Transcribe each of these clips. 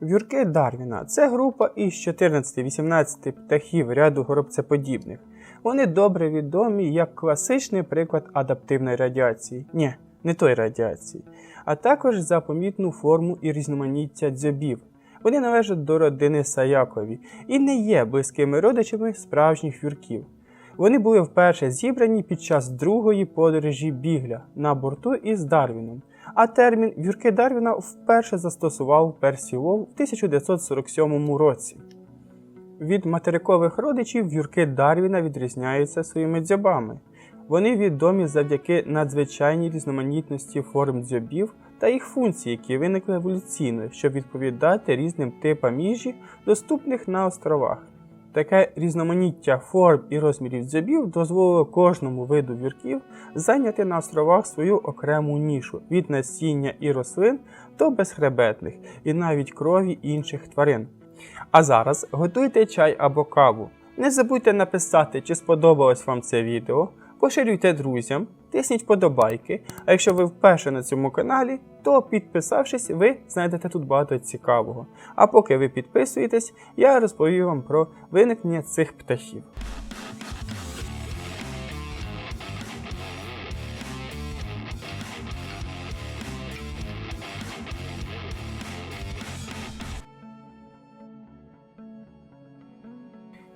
Вюрки Дарвіна це група із 14-18 птахів ряду горобцеподібних. Вони добре відомі як класичний приклад адаптивної радіації. Ні, не той радіації, а також за помітну форму і різноманіття дзьобів. Вони належать до родини Саякові і не є близькими родичами справжніх вюрків. Вони були вперше зібрані під час другої подорожі Бігля на борту із Дарвіном, а термін вюрки Дарвіна вперше застосував Персі Лоу в 1947 році. Від материкових родичів вюрки Дарвіна відрізняються своїми дзьобами. Вони відомі завдяки надзвичайній різноманітності форм дзьобів та їх функцій, які виникли еволюційно, щоб відповідати різним типам їжі, доступних на островах. Таке різноманіття форм і розмірів дзьобів дозволило кожному виду вірків зайняти на островах свою окрему нішу від насіння і рослин до безхребетних і навіть крові інших тварин. А зараз готуйте чай або каву. Не забудьте написати, чи сподобалось вам це відео, поширюйте друзям, тисніть вподобайки. А якщо ви вперше на цьому каналі, то підписавшись, ви знайдете тут багато цікавого. А поки ви підписуєтесь, я розповім вам про виникнення цих птахів.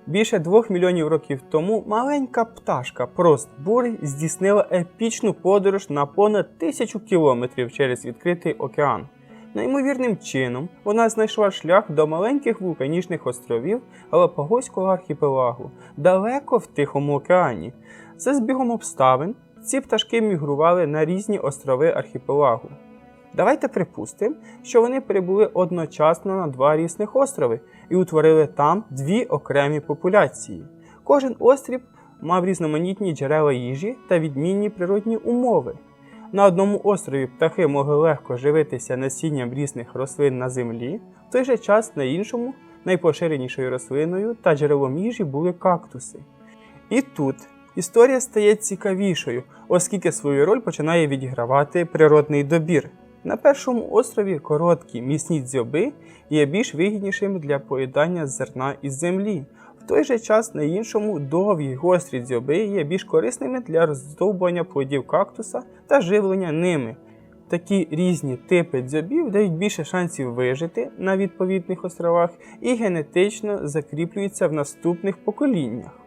Більше двох мільйонів років тому маленька пташка Простбург здійснила епічну подорож на понад тисячу кілометрів через відкритий океан. Неймовірним чином вона знайшла шлях до маленьких вулканічних островів Галапагоського архіпелагу, далеко в Тихому океані. За збігом обставин ці пташки мігрували на різні острови архіпелагу. Давайте припустимо, що вони прибули одночасно на два різних острови і утворили там дві окремі популяції. Кожен острів мав різноманітні джерела їжі та відмінні природні умови. На одному острові птахи могли легко живитися насінням різних рослин на землі, в той же час на іншому найпоширенішою рослиною та джерелом їжі були кактуси. І тут історія стає цікавішою, оскільки свою роль починає відігравати природний добір. На першому острові короткі міцні дзьоби є більш вигіднішими для поїдання зерна із землі. В той же час на іншому довгі гострі дзьоби є більш корисними для роздовбування плодів кактуса та живлення ними. Такі різні типи дзьобів дають більше шансів вижити на відповідних островах і генетично закріплюються в наступних поколіннях.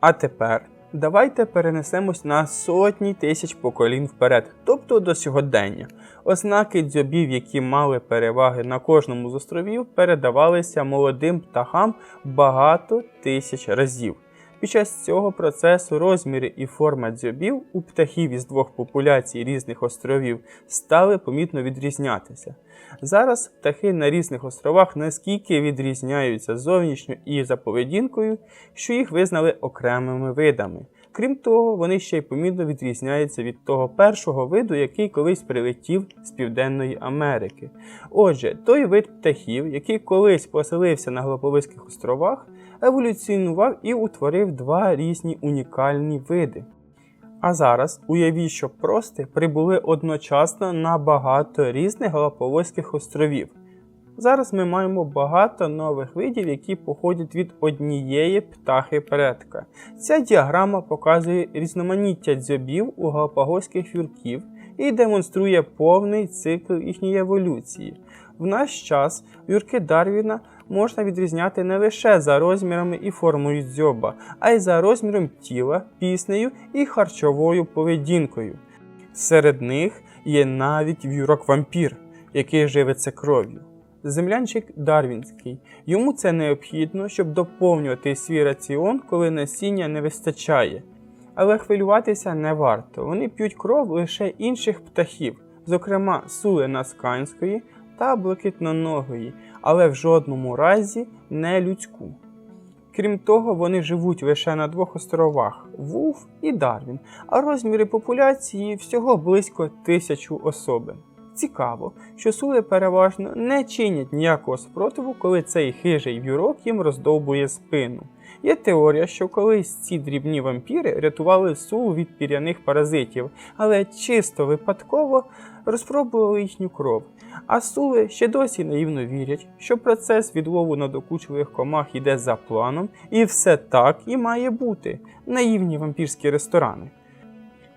А тепер давайте перенесемось на сотні тисяч поколінь вперед, тобто до сьогодення. Ознаки дзьобів, які мали переваги на кожному з островів, передавалися молодим птахам багато тисяч разів. Під час цього процесу розміри і форма дзьобів у птахів із двох популяцій різних островів стали помітно відрізнятися. Зараз птахи на різних островах наскільки відрізняються зовнішньо і за поведінкою, що їх визнали окремими видами. Крім того, вони ще й помітно відрізняються від того першого виду, який колись прилетів з Південної Америки. Отже, той вид птахів, який колись поселився на Галаповицьких островах, еволюціонував і утворив два різні унікальні види. А зараз уявіть, що прости прибули одночасно на багато різних Галаповозьких островів. Зараз ми маємо багато нових видів, які походять від однієї птахи предка. Ця діаграма показує різноманіття дзьобів у галапагоських вюрків і демонструє повний цикл їхньої еволюції. В наш час вюрки Дарвіна можна відрізняти не лише за розмірами і формою дзьоба, а й за розміром тіла, піснею і харчовою поведінкою. Серед них є навіть вюрок-вампір, який живиться кров'ю. Землянчик Дарвінський. Йому це необхідно, щоб доповнювати свій раціон, коли насіння не вистачає. Але хвилюватися не варто. Вони п'ють кров лише інших птахів, зокрема сули насканської та блакитноногої, але в жодному разі не людську. Крім того, вони живуть лише на двох островах Вулф і Дарвін, а розміри популяції всього близько тисячу особин. Цікаво, що сули переважно не чинять ніякого спротиву, коли цей хижий вюрок їм роздовбує спину. Є теорія, що колись ці дрібні вампіри рятували сул від піряних паразитів, але чисто випадково розпробували їхню кров. А сули ще досі наївно вірять, що процес відлову надокучливих комах іде за планом, і все так і має бути наївні вампірські ресторани.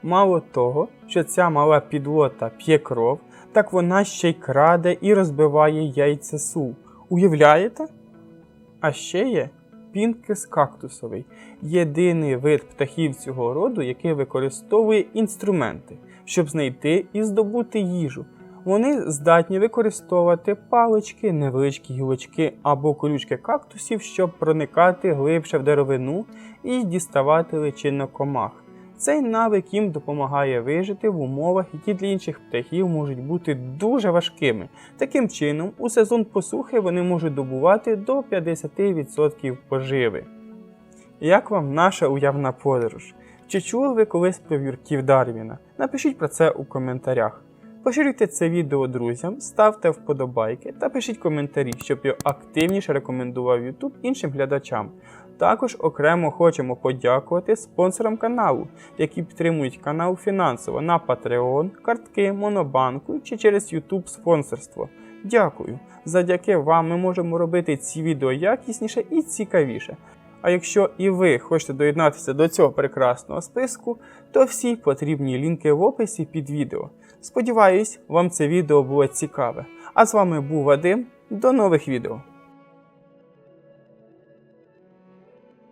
Мало того, що ця мала підлота п'є кров, так вона ще й краде і розбиває яйця сул. Уявляєте? А ще є пінкес кактусовий, єдиний вид птахів цього роду, який використовує інструменти, щоб знайти і здобути їжу. Вони здатні використовувати палички, невеличкі гілочки або колючки кактусів, щоб проникати глибше в деревину і діставати личинок комах. Цей навик їм допомагає вижити в умовах, які для інших птахів можуть бути дуже важкими. Таким чином, у сезон посухи вони можуть добувати до 50% поживи. Як вам наша уявна подорож? Чи чули ви колись про вірків Дарвіна? Напишіть про це у коментарях. Поширюйте це відео друзям, ставте вподобайки та пишіть коментарі, щоб його активніше рекомендував YouTube іншим глядачам. Також окремо хочемо подякувати спонсорам каналу, які підтримують канал фінансово на Patreon, картки, Монобанку чи через YouTube спонсорство. Дякую! Завдяки вам ми можемо робити ці відео якісніше і цікавіше. А якщо і ви хочете доєднатися до цього прекрасного списку, то всі потрібні лінки в описі під відео. Сподіваюсь, вам це відео було цікаве. А з вами був Вадим. До нових відео!